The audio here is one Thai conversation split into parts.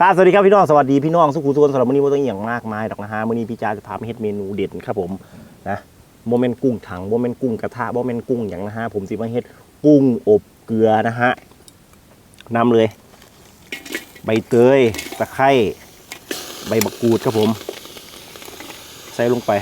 ครับสวัสดีครับพี่น้องสวัสดีพี่น้องสุขุมทุกคนสำหรับวันนี้ว่าต้องอย่างมากมายดอกนะฮะมื้อนี้พี่จ้าจะพาไปเฮ็ดเมนูเด็ดครับผมนะโมเมนต์กุ้งถังโมเมนต์กุ้งกระทะโมเมนต์กุ้งอย่างนะฮะผมสิมาเฮ็ดกุ้งอบเกลือนะฮะนำเลย ใบเตยตะไคร้ใบมะกรูดครับผม ใส่ลงไป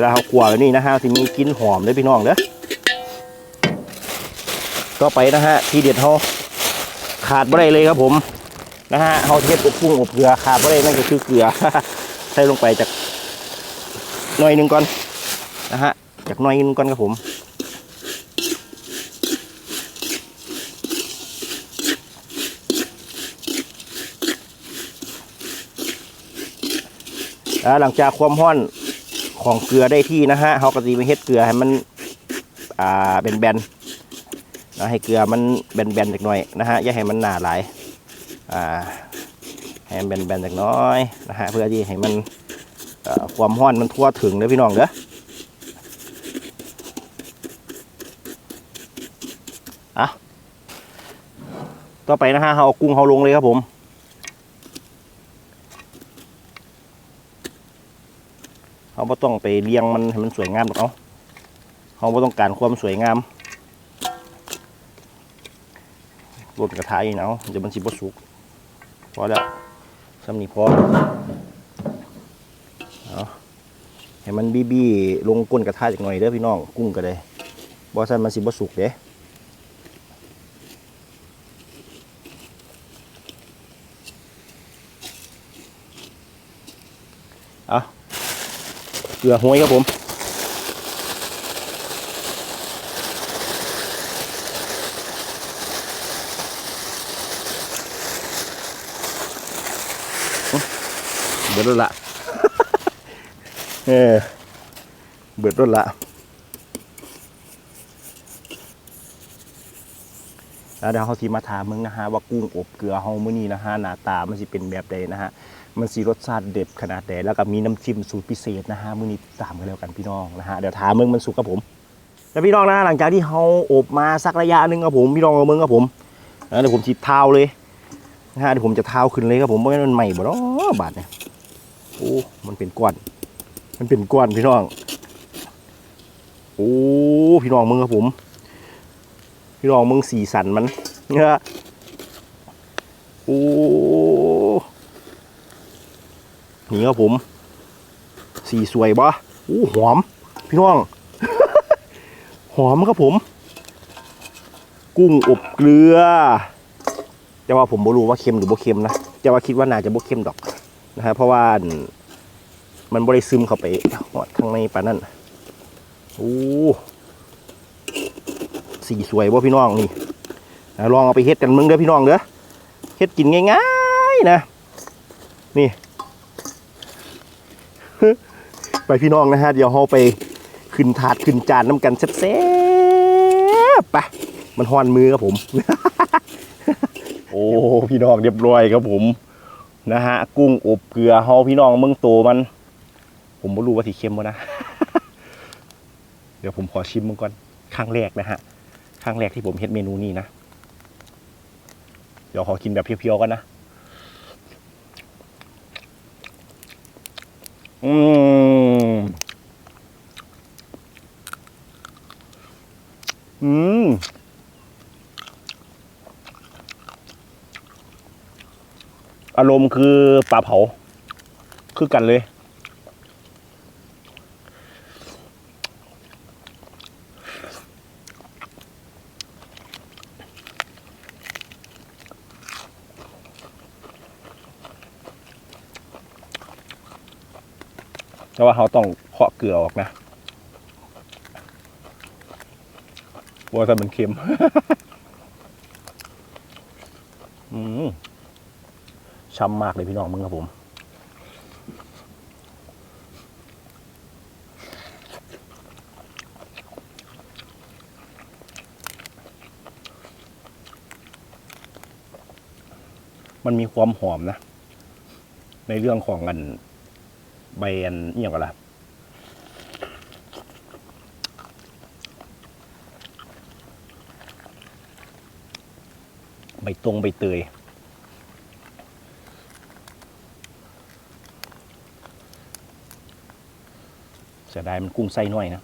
วลาเขากลัวแบบนี้นะฮะที่มีกลินหอมเลยพี่น้องเด้อก็ไปนะฮะทีเด็ดเขาขาดไม่ได้เลยครับผมนะฮะเขาเทศอบกุ้งอบเกลือขาดไม่ได้นั่นก็คือเกลือใส่ลงไปจากหน่อยหนึ่งก่อนนะฮะจากหน่อยหนึงก่อนครับผมแล้วหลังจากความร้อน ของเกลือได้ที่นะฮะเขาก็จะไปเฮ็ดเกลือให้มันอ่าเป็นแบนๆนะให้เกลือมันแบนๆจักหน่อยนะฮะอย่าให้มันหนาหลายอ่าให้มันแบนๆจักน้อยนะฮะเพื่อที่ให้มันความร้อนมันทั่วถึงเด้อพี่น้องเด้ออะต่อไปนะฮะเขาเอากุ้งเขาลงเลยครับผม เขาไม่ต้องไปเลี้ยงมันให้มันสวยงามหรอกเอาเขาไม่ต้องการความสวยงามรดกระทะอีกเนาะเดี๋ยวมันสิบสุกพอแล้วสำนีพอเอาให้มันบี้บี้ลงก้นกระทะจากหน่อยเด้อพี่น้องกุ้งก็ได้บอสันมันสิบสุกเด้เอา เกลือห้วยครับผมเบิดรถละเออเบิดรถละแล้วเดี๋ยวเขาทีมาถามมึงนะฮะว่ากุ้งอบเกลือเฮามื้อนี้นะฮะหน้าตามันสิเป็นแบบใดนะฮะ มันสิรสชาติเด็ดขนาดใดแล้วก็มีน้ำจิ้มสูตรพิเศษนะฮะมื้อนี้ตามกันแล้วกันพี่น้องนะฮะเดี๋ยวถามมึงมันสุกครับผม แล้วพี่น้องนะหลังจากที่เฮาอบมาสักระยะหนึ่งครับผมพี่น้องเอามึงครับผมเดี๋ยวผมจิเท้าเลยนะฮะเดี๋ยวผมจะเท้าขึ้นเลยครับผมเพราะว่ามันใหม่บ่เนาะบาดเนี่ยโอ้มันเป็นก้อนมันเป็นก้อนพี่น้องโอ้พี่น้องมึงครับผม พี่น้องมึงสีสันมันเนี่ยโอ้ นี่ครับผม สีสวยปะโอ้หอม พี่น้อง หอมครับผม กุ้งอบเกลือ แต่ว่าผมไม่รู้ว่าเค็มหรือบ่เค็มนะแต่ว่าคิดว่าน่าจะบ่เค็มดอกนะฮะเพราะว่ามันบริซึมเข้าไปหอดข้างในปานนั่นโอ้สีสวยบ่พี่น้องนี่ลองเอาไปเฮ็ดกันมึงเด้อพี่น้องเด้อเฮ็ดกินง่ายๆนะ นี่ ไปพี่น้องนะฮะ เดี๋ยวเราไปขึ้นถาดขึ้นจานน้ำกันแซ่บๆไปมันหอนมือครับผม โอ้พี่น้องเรียบร้อยครับผม นะฮะ กุ้งอบเกลือเฮาพี่น้องเมืองโตมัน ผมไม่รู้ว่าสีเค็มบ่นะ เดี๋ยวผมขอชิมมันก่อนครั้งแรกนะฮะครั้งแรกที่ผมเฮ็ดเมนูนี้นะ เดี๋ยวขอกินแบบเพียวๆก่อนนะ อืมอืมอารมณ์คือปลาเผา คือกันเลย แต่ว่าเขาต้องเคาะเกลือออกนะว่าแต่มันเค็ม อืมช้ำมากเลยพี่น้องมึงครับผมมันมีความหอมนะ ในเรื่องของอัน ใบอันนี่อย่างก่ละใบตรงใบเตยเสียดายมันกุ้งไส้น้อยนะ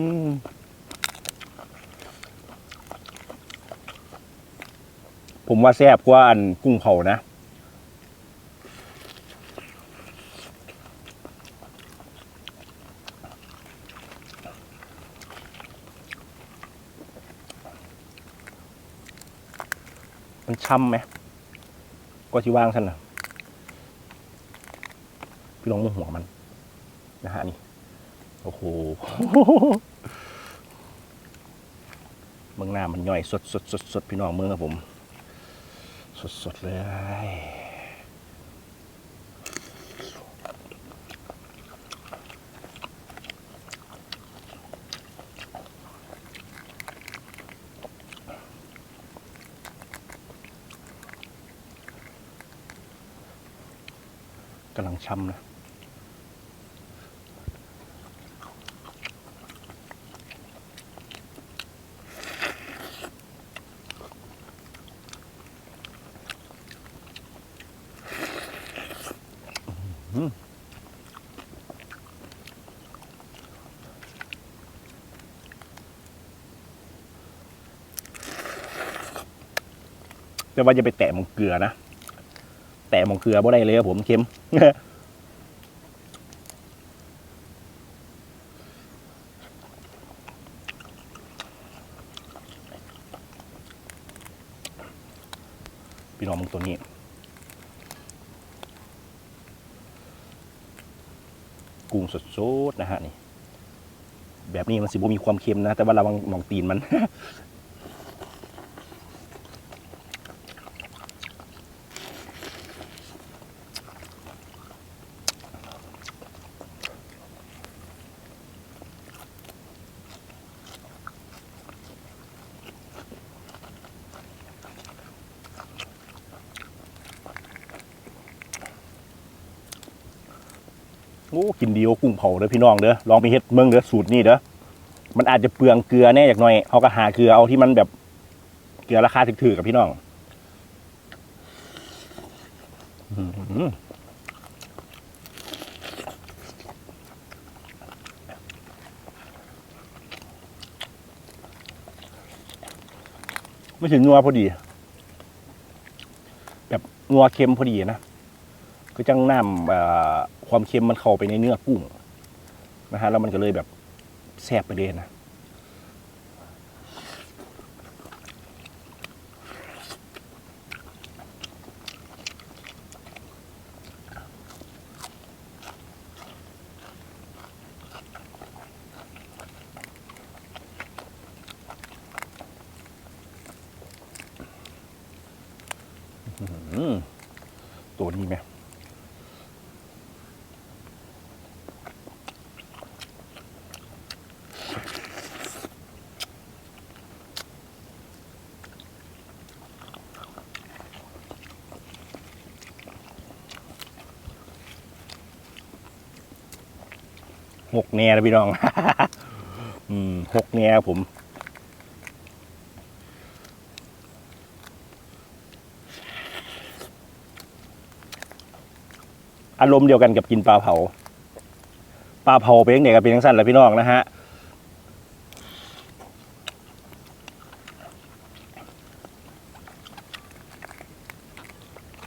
อืมผมว่าแซ่บกว่าอันกุ้งเผานะ มันช่ำไหม ก็ที่ว่างท่านนะพี่ลองมือหัวมัน นะฮะนี่ โอ้โหเมืองหน้ามันย่อยสดสดสดสดพี่น้องเมืองครับผม สดสดเลยกำลังช่ำนะ แต่ว่าจะไปแตะมองเกลือนะ แตะมองเกลือบ่ได้เลยครับผมเค็มพี่น้องมึงตัวนี้ กุ้งสดๆนะฮะนี่แบบนี้มันสิบ่มีความเค็มนะ แต่ว่าระวังมองตีนมัน โอ้กินดีกว่ากุ้งเผาเด้อพี่น้องเด้อลองไปเฮ็ดเมืองเด้อสูตรนี้เด้อมันอาจจะเปลืองเกลือแน่จากหน่อยเขาก็หาเกลือเอาที่มันแบบเกลือราคาถูกๆกับพี่น้องไม่ถึงนัวพอดี แบบนัวเค็มพอดีนะ ก็จังน้ำความเค็มมันเข้าไปในเนื้อกุ้งนะฮะแล้วมันก็เลยแบบแซ่บไปเลยนะตัวนี้ไหม กแน่นะพี่น้อง อืมหกแน่ครับผม อารมณ์เดียวกันกับกินปลาเผา ปลาเผาเป็นยังไงกับเป็นทั้งสั้นแหละพี่น้องนะฮะ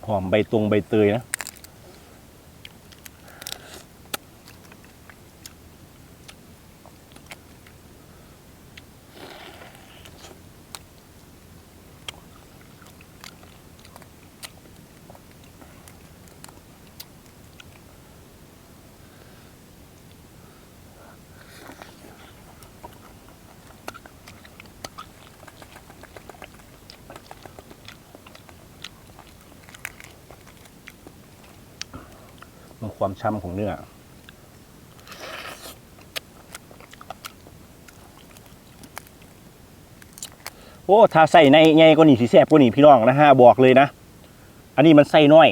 หอมใบตรงใบเตยนะ ความช้ำของเนื้อโอ้ถ้าใส่ในใหญ่กว่านี้สิแซ่บกว่านี้พี่น้องนะฮะบอกเลยนะ อันนี้มันใส่น้อย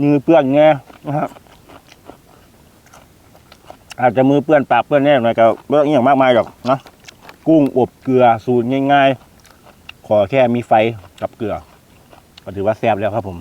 มือเปื้อนไงนะฮะอาจจะมือเปื้อนปากเปื้อนแน่หน่อยก็ไม่องอย่างมากมายหรอกนะกุ้งอบเกลือสูตรง่ายๆ ขอแค่มีไฟกับเกลือ ก็ถือว่าแซ่บแล้วครับผม